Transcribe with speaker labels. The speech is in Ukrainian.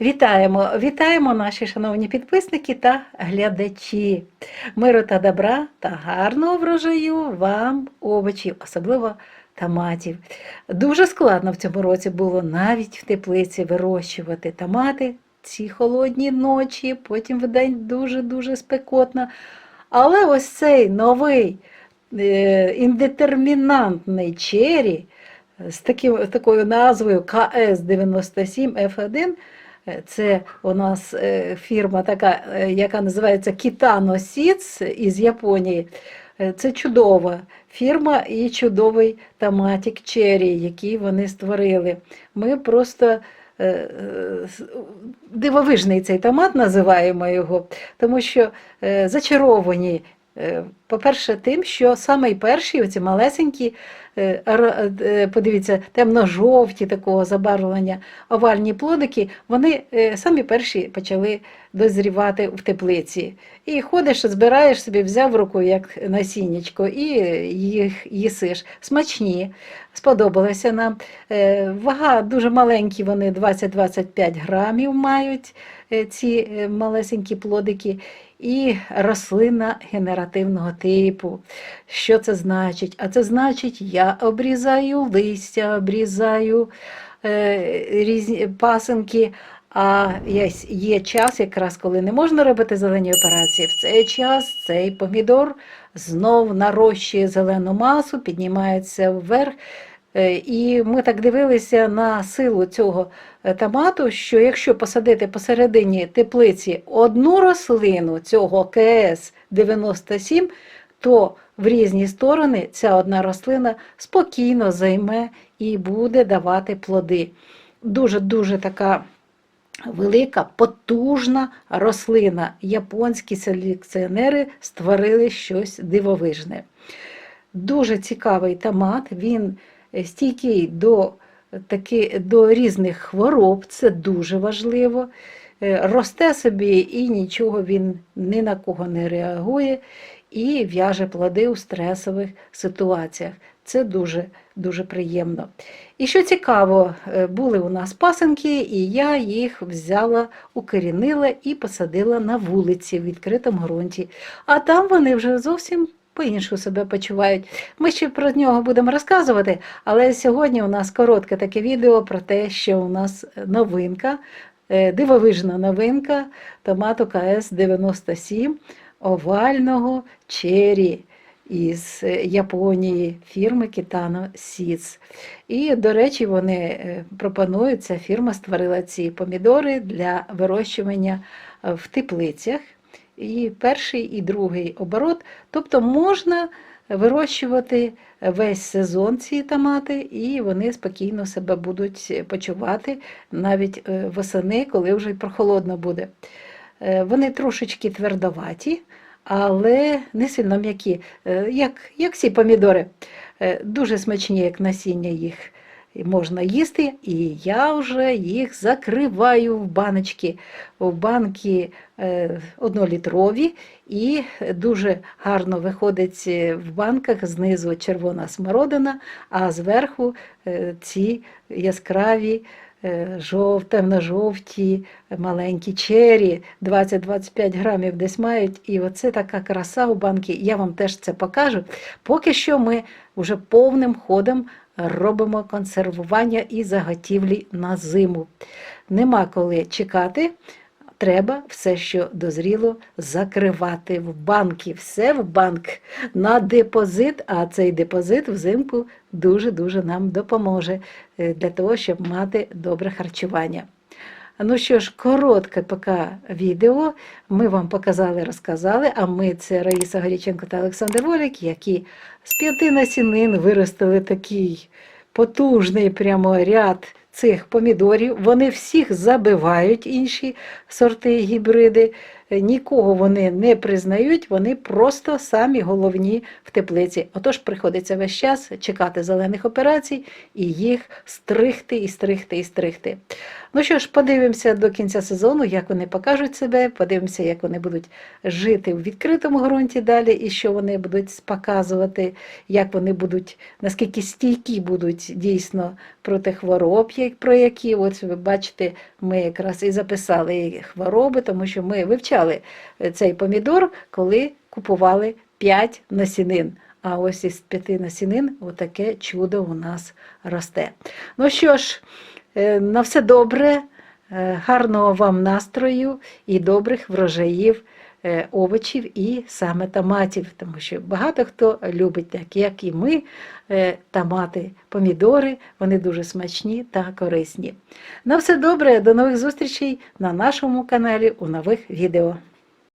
Speaker 1: Вітаємо, вітаємо наші шановні підписники та глядачі. Миру та добра та гарного врожаю вам овочів, особливо томатів. Дуже складно в цьому році було навіть в теплиці вирощувати томати ці холодні ночі, потім вдень дуже-дуже спекотно. Але ось цей новий е, індетермінантний чері з таким, такою назвою КС97F1 Е, Це у нас е, фірма така, е, яка називається Kitano Seeds із Японії. Е, Це чудова фірма і чудовий томатик черрі, який вони створили. Ми просто е, е, дивовижний цей томат називаємо його, тому що е, зачаровані. Е, По-перше, тим, що саме перші, оці малесенькі, е, е, подивіться, темно-жовті такого забарвлення, овальні плодики, вони самі перші почали дозрівати в теплиці. І ходиш, збираєш собі, взяв руку як насіннячко, і їх їсиш. Смачні, сподобалося нам. Вага дуже маленькі, вони 20-25 грамів мають ці малесенькі плодики. І рослина генеративного типу. Що це значить? А це значить, я обрізаю листя, обрізаю е, різні пасинки. А є, час, якраз коли не можна робити зелені операції. В цей час цей помідор знов нарощує зелену масу, піднімається вверх. Е, І ми так дивилися на силу цього е, томату, що якщо посадити посередині теплиці одну рослину цього КС 97, то в різні сторони ця одна рослина спокійно займе і буде давати плоди. Дуже-дуже така велика, потужна рослина. Японські селекціонери створили щось дивовижне. Дуже цікавий томат, він стійкий до, таки, до різних хвороб, це дуже важливо. Е, Росте собі і нічого він ні на кого не реагує і в'яже плоди у стресових ситуаціях. Це дуже, дуже приємно. І що цікаво, е, були у нас пасенки, і я їх взяла, укорінила і посадила на вулиці в відкритому ґрунті. А там вони вже зовсім по-іншому себе почувають. Ми ще про нього будемо розказувати, але сьогодні у нас коротке таке відео про те, що у нас новинка, е, дивовижна новинка томату КС-97 овального чері із е, Японії фірми Kitano Seeds. І, до речі, вони е, пропонують, ця фірма створила ці помідори для вирощування е, в теплицях. І перший, і другий оборот. Тобто можна вирощувати весь сезон ці томати, і вони спокійно себе будуть почувати навіть е, восени, коли вже прохолодно буде. Е, Вони трошечки твердоваті, але не сильно м'які, Е, як, як всі помідори. Дуже смачні, як насіння їх можна їсти, і я вже їх закриваю в баночки, в банки е, однолітрові, і дуже гарно виходить е, в банках знизу червона смородина, а зверху е, ці яскраві темно-жовті, маленькі чері, 20-25 грамів десь мають. І оце така краса у банки. Я вам теж це покажу. Поки що ми вже повним ходом робимо консервування і заготівлі на зиму. Нема коли чекати. Треба все, що дозріло, закривати в банки. Все в банк на депозит, а цей депозит взимку дуже-дуже нам допоможе е, для того, щоб мати добре харчування. Ну що ж, коротке поки відео. Ми вам показали, розказали, а ми це Раїса Горіченко та Олександр Волік, які з п'яти насінин виростили такий потужний прямо ряд цих помідорів. Вони всіх забивають інші сорти гібриди. Нікого вони не признають, вони просто самі головні в теплиці. Отож, приходиться весь час чекати зелених операцій і їх стригти, і стригти, і стригти. Ну що ж, подивимося до кінця сезону, як вони покажуть себе, подивимося, як вони будуть жити в відкритому ґрунті далі, і що вони будуть показувати, як вони будуть, наскільки стійкі будуть дійсно проти хвороб, про які, от ви бачите, ми якраз і записали хвороби, тому що ми вивчали е, цей помідор, коли купували 5 насінин. А ось із п'яти насінин отаке чудо у нас росте. Ну що ж, е, на все добре, е, гарного вам настрою і добрих врожаїв овочів і саме томатів, тому що багато хто любить так, як і ми, е, томати, помідори, вони дуже смачні та корисні. На все добре, до нових зустрічей на нашому каналі у нових відео.